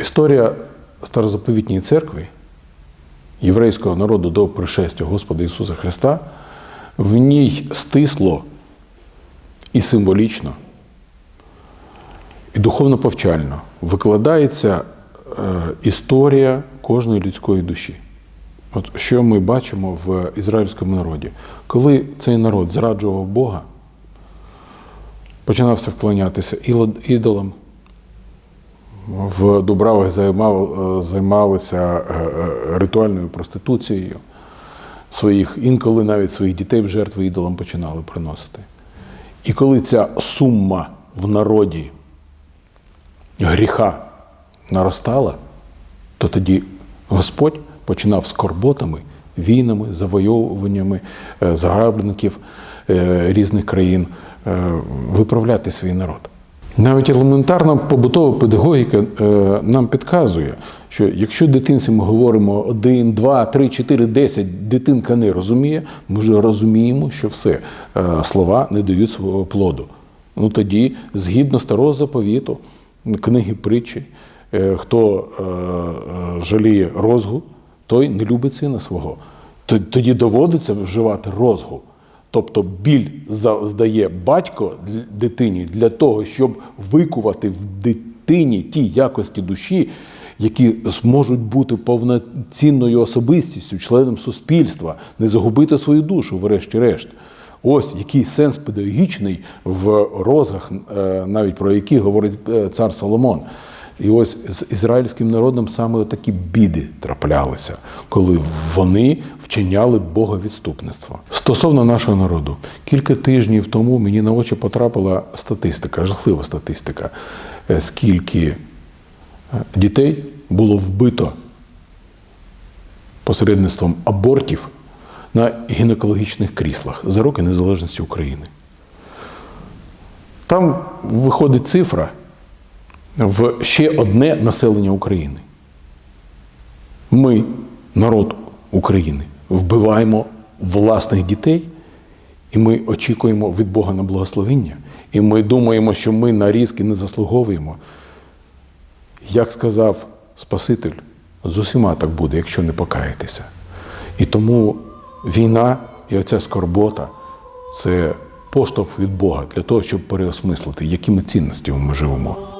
Історія Старозаповітньої церкви, єврейського народу до пришестя Господа Ісуса Христа, в ній стисло і символічно, і духовно повчально викладається е, історія кожної людської душі. От що ми бачимо в ізраїльському народі, коли цей народ зраджував Бога, починався вклонятися ідолам, в Дубравах займав, е, займалися е, е, ритуальною проституцією своїх, інколи навіть своїх дітей в жертви ідолам починали приносити. І коли ця сума в народі гріха наростала, то тоді Господь починав скорботами, війнами, завойовуваннями загарбників різних країн виправляти свій народ. Навіть елементарна побутова педагогіка е, нам підказує, що якщо дитинці ми говоримо 1, 2, 3, 4, 10, дитинка не розуміє, ми вже розуміємо, що все, е, слова не дають свого плоду. Ну тоді, згідно старого заповіту, книги притчі, е, хто жаліє розгу, той не любить сина свого. Тоді доводиться вживати розгу. Тобто біль здає батько дитині для того, щоб викувати в дитині ті якості душі, які зможуть бути повноцінною особистістю, членом суспільства, не загубити свою душу, врешті-решт. Ось який сенс педагогічний в розгах, е, навіть про які говорить е, цар Соломон. І ось з ізраїльським народом саме такі біди траплялися, коли вони вчиняли боговідступництво. Стосовно нашого народу, кілька тижнів тому мені на очі потрапила статистика, жахлива статистика, е, скільки е, дітей було вбито посередництвом абортів на гінекологічних кріслах за роки незалежності України. Там виходить цифра в ще одне населення України. Ми, народ України, вбиваємо власних дітей, і ми очікуємо від Бога на благословення. І ми думаємо, що ми на різки не заслуговуємо. Як сказав Спаситель, з усіма так буде, якщо не покаєтеся. І тому війна і оця скорбота це поштовх від Бога для того, щоб переосмислити, якими цінностями ми живемо.